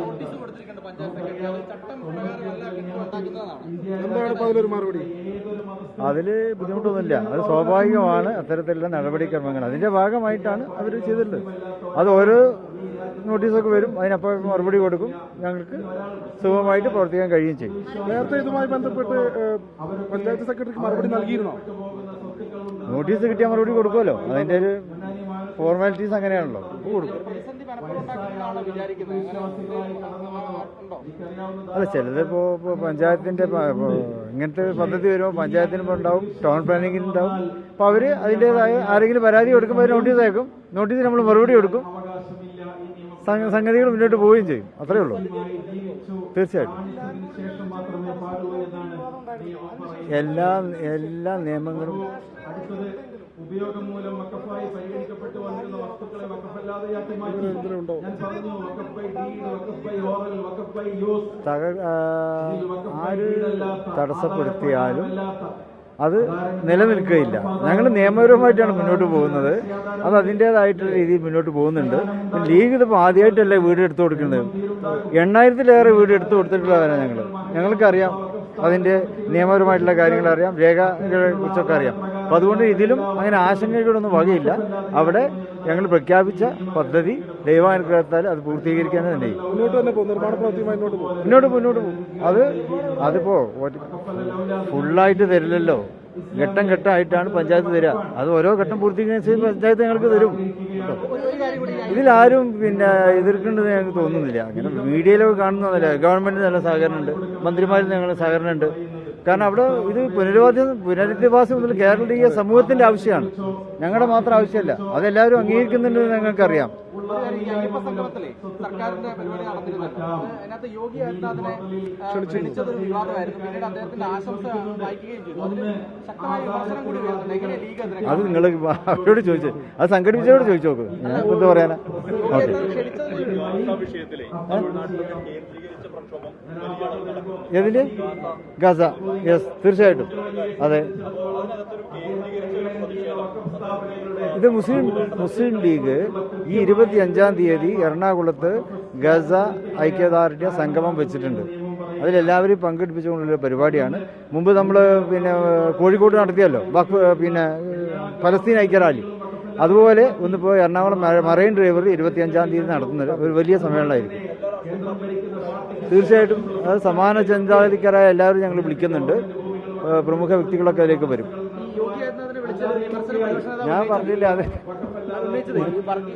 Notice panchayat secretary. അത് ചട്ടം പ്രകാരമല്ല എന്താണ് ഇപ്പൊ അതിലൊരു മറുപടി? അതിൽ ബുദ്ധിമുട്ടൊന്നുമില്ല. അത് സ്വാഭാവികമാണ്. അത്തരത്തിലുള്ള നടപടിക്രമങ്ങൾ. അതിന്റെ ഭാഗമായിട്ടാണ് അവർ ചെയ്തിട്ടുള്ളത്. അത് ഓരോ നോട്ടീസൊക്കെ വരും. അതിനപ്പം മറുപടി കൊടുക്കും. ഞങ്ങൾക്ക് സുഖമായിട്ട് പ്രവർത്തിക്കാൻ കഴിയുകയും ചെയ്യും. നേരത്തെ ഇതുമായി ബന്ധപ്പെട്ട് പഞ്ചായത്ത് സെക്രട്ടറിക്ക് മറുപടി നൽകിയിരുന്നോ? നോട്ടീസ് കിട്ടിയാൽ മറുപടി കൊടുക്കുമല്ലോ. അതിന്റെ ഒരു ഫോർമാലിറ്റീസ് അങ്ങനെയാണല്ലോ. അല്ല ചിലതിപ്പോ പഞ്ചായത്തിന്റെ ഇങ്ങനത്തെ പദ്ധതി വരുമ്പോൾ പഞ്ചായത്തിന് ഉണ്ടാവും ടൗൺ പ്ലാനിങ്ങിന് ഉണ്ടാവും. അപ്പൊ അവർ അതിന്റെതായ ആരെങ്കിലും പരാതി കൊടുക്കുമ്പോൾ അവർ നോട്ടീസ് അയക്കും. നോട്ടീസിന് നമ്മൾ മറുപടി കൊടുക്കും. സംഗ- സംഗതികൾ മുന്നോട്ട് പോവുകയും ചെയ്യും. അത്രേ ഉള്ളൂ. തീർച്ചയായിട്ടും. എല്ലാ എല്ലാ നിയമങ്ങളും ഉപയോഗം മൂലം വക്കഫായി പരിഗണിക്കപ്പെട്ടു വന്നിരുന്ന വസ്തുക്കളെ വക്കഫല്ലാതെയാക്കി മാറ്റി. ഞാൻ പറഞ്ഞു വക്കഫായി ഡീഡ് വക്കഫായി ഓറൽ വക്കഫായി യൂസ്. തടസ്സപ്പെടുത്തിയാലും അത് നിലനിൽക്കുകയില്ല. ഞങ്ങൾ നിയമപരമായിട്ടാണ് മുന്നോട്ട് പോകുന്നത്. അത് അതിന്റേതായിട്ടുള്ള രീതിയിൽ മുന്നോട്ട് പോകുന്നുണ്ട്. ലീഗ് ഇതിപ്പോൾ ആദ്യമായിട്ടല്ലേ വീട് എടുത്തു കൊടുക്കുന്നത്? എണ്ണായിരത്തിലേറെ വീട് എടുത്തു കൊടുത്തിട്ടുള്ളവരാണ് ഞങ്ങൾ ഞങ്ങൾക്കറിയാം അതിന്റെ നിയമപരമായിട്ടുള്ള കാര്യങ്ങൾ അറിയാം രേഖകളെ കുറിച്ചൊക്കെ അറിയാം. അപ്പോൾ അതുകൊണ്ട് ഇതിലും അങ്ങനെ ആശങ്കകളൊന്നും വകയില്ല. അവിടെ ഞങ്ങൾ പ്രഖ്യാപിച്ച പദ്ധതി ദൈവാനുഗ്രഹത്താൽ അത് പൂർത്തീകരിക്കാൻ തന്നെ മുന്നോട്ട് മുന്നോട്ട് പോകും. അത് അതിപ്പോ ഒരു- ഫുള്ളായിട്ട് തരില്ലല്ലോ. ഘട്ടം ഘട്ടമായിട്ടാണ് പഞ്ചായത്ത് തരിക. അത് ഓരോ ഘട്ടം പൂർത്തീകരിച്ച പഞ്ചായത്ത് ഞങ്ങൾക്ക് തരും. ഇതിലാരും പിന്നെ എതിർക്കേണ്ടത് ഞങ്ങൾക്ക് തോന്നുന്നില്ല. അങ്ങനെ മീഡിയയിലൊക്കെ കാണുന്നതല്ല? ഗവൺമെന്റ് നല്ല സഹകരണമുണ്ട്. മന്ത്രിമാരിൽ ഞങ്ങളുടെ സഹകരണമുണ്ട്. കാരണം അവിടെ ഇത് പുനരധിവാസം പുനരധിവാസം മുതൽ കേരളീയ സമൂഹത്തിന്റെ ആവശ്യമാണ്. ഞങ്ങളുടെ മാത്രം ആവശ്യമല്ല. അതെല്ലാവരും അംഗീകരിക്കുന്നുണ്ടെന്ന് ഞങ്ങൾക്കറിയാം. സംഗമത്തിലെ സർക്കാരിന്റെ പരിപാടി നടന്നിരുന്നല്ലോ. അത് അതിനകത്ത് യോഗി ആദിത്യനാഥിനെ ആ, ക്ഷണിച്ചത് ഒരു വിവാദമായിരുന്നു. പിന്നീട് അദ്ദേഹത്തിന്റെ ആശംസ വായിക്കുകയും ചെയ്തു. അതിന് ശക്തമായ വിമർശനം കൂടി വരുന്നുണ്ട് എങ്ങനെ ലീഗ് അതിനെ അത് നിങ്ങൾ അവരോട് ചോദിച്ചു. അത് സംഘടിപ്പിച്ചവരോട് ചോദിച്ചു നോക്ക്. ഞാൻ എന്താ പറയാനാ? ഓക്കെ. ഏതിൽ? ഗസ. യെസ് തീർച്ചയായിട്ടും. അതെ. ഇത് മുസ്ലിം മുസ്ലിം ലീഗ് ഈ ഇരുപത്തി അഞ്ചാം തീയതി എറണാകുളത്ത് ഗസ ഐക്യദാർഢ്യ സംഗമം വെച്ചിട്ടുണ്ട്. അതിലെല്ലാവരെയും പങ്കെടുപ്പിച്ചുകൊണ്ടുള്ള പരിപാടിയാണ്. മുമ്പ് നമ്മൾ പിന്നെ കോഴിക്കോട് നടത്തിയല്ലോ. പിന്നെ ഫലസ്തീൻ ഐക്യറാലി. അതുപോലെ ഒന്നിപ്പോൾ എറണാകുളം മറൈൻ ഡ്രൈവർ ഇരുപത്തിയഞ്ചാം തീയതി നടത്തുന്നത് ഒരു വലിയ സമ്മേളനമായിരിക്കും. തീർച്ചയായിട്ടും അത് സമാന ചിന്താഗതിക്കാരായ എല്ലാവരും ഞങ്ങൾ വിളിക്കുന്നുണ്ട്. പ്രമുഖ വ്യക്തികളൊക്കെ അതിലേക്ക് വരും. ഞാൻ പറഞ്ഞില്ല അതെ. ഞാൻ ഉന്നയിച്ചത് ഈ പറഞ്ഞു